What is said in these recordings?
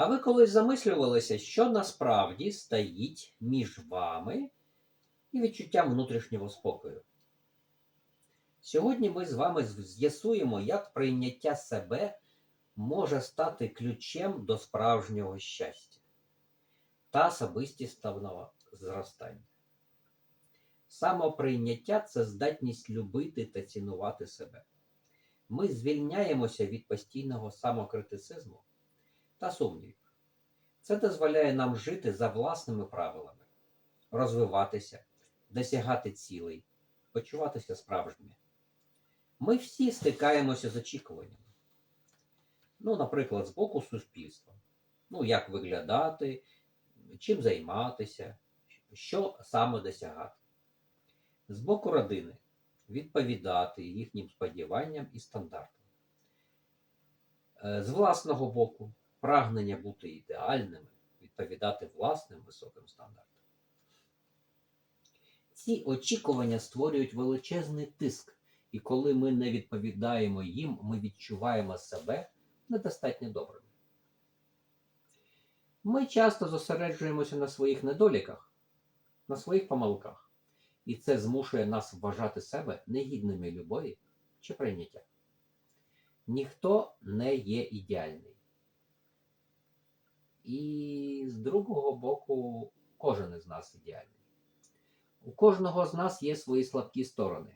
А ви колись замислювалися, що насправді стоїть між вами і відчуттям внутрішнього спокою? Сьогодні ми з вами з'ясуємо, як прийняття себе може стати ключем до справжнього щастя та особистісного зростання. Самоприйняття це здатність любити та цінувати себе. Ми звільняємося від постійного самокритицизму та сумнівів. Це дозволяє нам жити за власними правилами, розвиватися, досягати цілей, почуватися справжніми. Ми всі стикаємося з очікуваннями. Ну, наприклад, з боку суспільства. Ну, як виглядати, чим займатися, що саме досягати. З боку родини відповідати їхнім сподіванням і стандартам. Е, З власного боку прагнення бути ідеальними, відповідати власним високим стандартам. Ці очікування створюють величезний тиск, і коли ми не відповідаємо їм, ми відчуваємо себе недостатньо добрими. Ми часто зосереджуємося на своїх недоліках, на своїх помилках, і це змушує нас вважати себе негідними любові чи прийняття. Ніхто не є ідеальний. І з другого боку, кожен із нас ідеальний. У кожного з нас є свої слабкі сторони,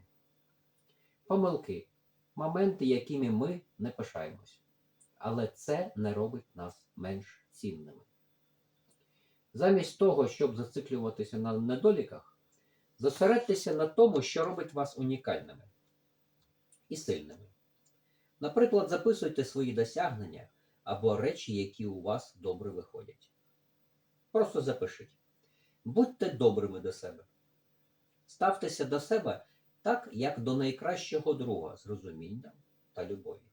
помилки, моменти, якими ми не пишаємось. Але це не робить нас менш цінними. Замість того, щоб зациклюватися на недоліках, зосередьтеся на тому, що робить вас унікальними і сильними. Наприклад, записуйте свої досягнення або речі, які у вас добре виходять. Просто запишіть. Будьте добрими до себе. Ставтеся до себе так, як до найкращого друга з розумінням та любов'ю.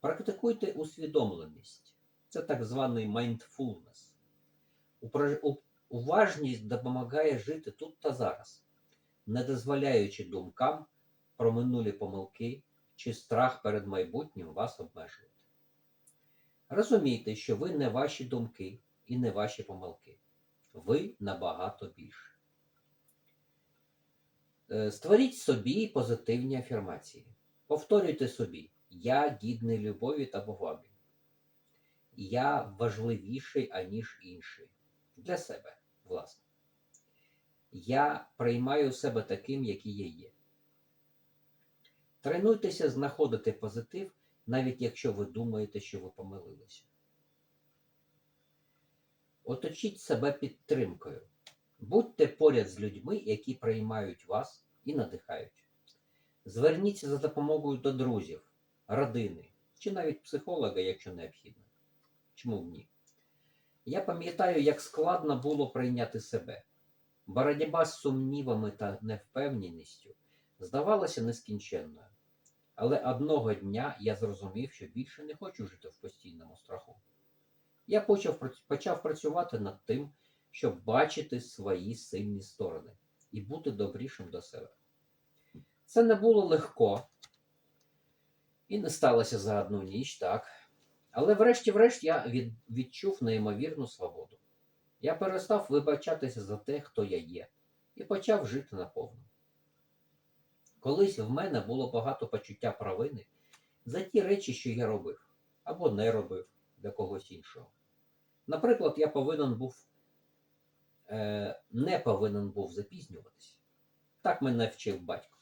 Практикуйте усвідомленість. Це так званий mindfulness. Уважність допомагає жити тут та зараз, не дозволяючи думкам про минулі помилки чи страх перед майбутнім вас обмежувати. Розумійте, що ви не ваші думки і не ваші помилки. Ви набагато більше. Е, Створіть собі позитивні афірмації. Повторюйте собі: Я гідний любові та поваги. Я важливіший, аніж інший. Для себе, власне. Я приймаю себе таким, який я є. Тренуйтеся знаходити позитив, навіть якщо ви думаєте, що ви помилилися. Оточіть себе підтримкою. Будьте поряд з людьми, які приймають вас і надихають. Зверніться за допомогою до друзів, родини чи навіть психолога, якщо необхідно. Чому б ні? Я пам'ятаю, як складно було прийняти себе. Боротьба з сумнівами та невпевненістю здавалася нескінченною. Але одного дня я зрозумів, що більше не хочу жити в постійному страху. Я почав, почав працювати над тим, щоб бачити свої сильні сторони і бути добрішим до себе. Це не було легко і не сталося за одну ніч, так. Але врешті-врешт я від, відчув неймовірну свободу. Я перестав вибачатися за те, хто я є, і почав жити наповну. Колись в мене було багато почуття провини за ті речі, що я робив, або не робив для когось іншого. Наприклад, я повинен був е, не повинен був запізнюватися. Так мене вчив батько.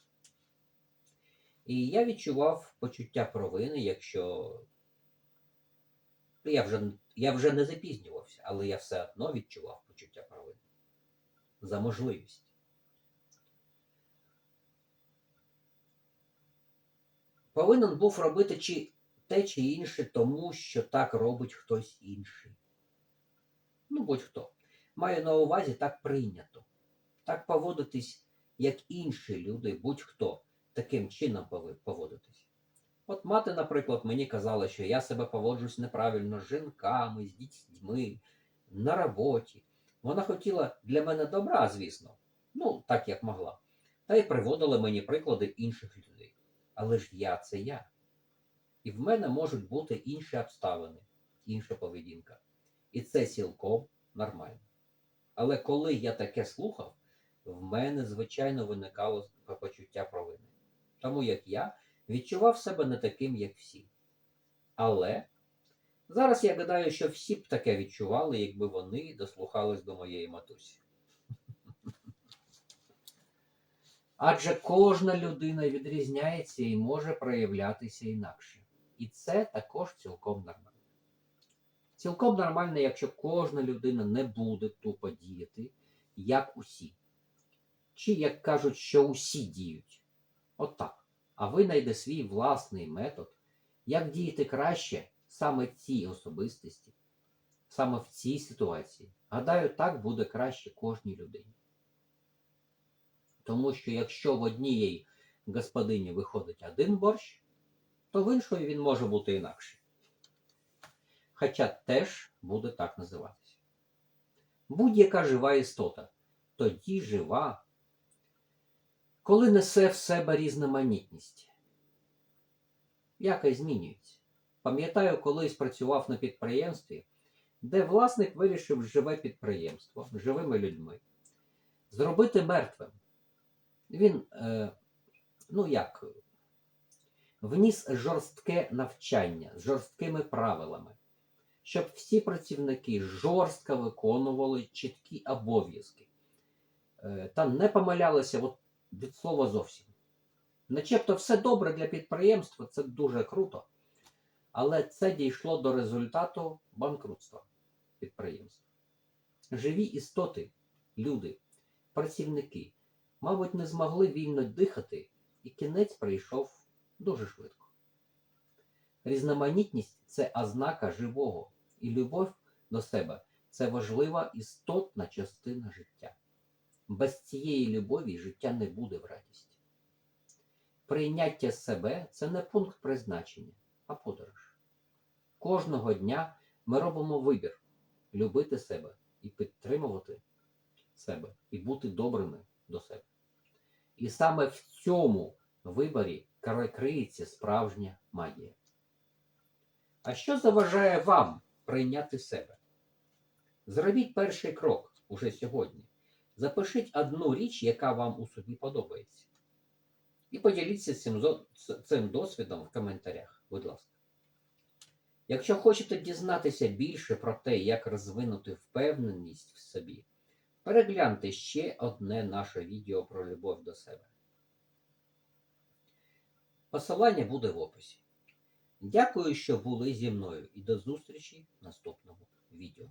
І я відчував почуття провини, якщо я вже, я вже не запізнювався, але я все одно відчував почуття провини за можливість. Повинен був робити чи те чи інше, тому що так робить хтось інший. Ну, будь-хто. Маю на увазі так прийнято. Так поводитись, як інші люди, будь-хто таким чином поводитись. От мати, наприклад, мені казала, що я себе поводжусь неправильно з жінками, з дітьми, на роботі. Вона хотіла для мене добра, звісно, ну, так як могла. Та й приводила мені приклади інших людей. Але ж я це я. І в мене можуть бути інші обставини, інша поведінка. І це цілком нормально. Але коли я таке слухав, в мене, звичайно, виникало почуття провини. Тому як я відчував себе не таким, як всі. Але зараз я гадаю, що всі б таке відчували, якби вони дослухались до моєї матусі. Адже кожна людина відрізняється і може проявлятися інакше. І це також цілком нормально. Цілком нормально, якщо кожна людина не буде тупо діяти, як усі. Чи, як кажуть, що усі діють. Отак. А ви знайде свій власний метод, як діяти краще саме цій особистості, саме в цій ситуації. Гадаю, так буде краще кожній людині. Тому що якщо в однієї господині виходить один борщ, то в іншої він може бути інакший. Хоча теж буде так називатися. Будь-яка жива істота тоді жива, коли несе в себе різноманітність, яка змінюється. Пам'ятаю, колись працював на підприємстві, де власник вирішив живе підприємство живими людьми зробити мертвим. Він, е, ну як, вніс жорстке навчання з жорсткими правилами, щоб всі працівники жорстко виконували чіткі обов'язки е, та не помилялися от, від слова зовсім. Начебто все добре для підприємства, це дуже круто, але це дійшло до результату банкрутства підприємства. Живі істоти, люди, працівники, мабуть, не змогли вільно дихати, і кінець прийшов дуже швидко. Різноманітність це ознака живого, і любов до себе це важлива істотна частина життя. Без цієї любові життя не буде в радісті. Прийняття себе це не пункт призначення, а подорож. Кожного дня ми робимо вибір любити себе і підтримувати себе, і бути добрими до себе. І саме в цьому виборі криється справжня магія. А що заважає вам прийняти себе? Зробіть перший крок уже сьогодні. Запишіть одну річ, яка вам у собі подобається. І поділіться цим, цим досвідом в коментарях, будь ласка. Якщо хочете дізнатися більше про те, як розвинути впевненість в собі, перегляньте ще одне наше відео про любов до себе. Посилання буде в описі. Дякую, що були зі мною і до зустрічі в наступному відео.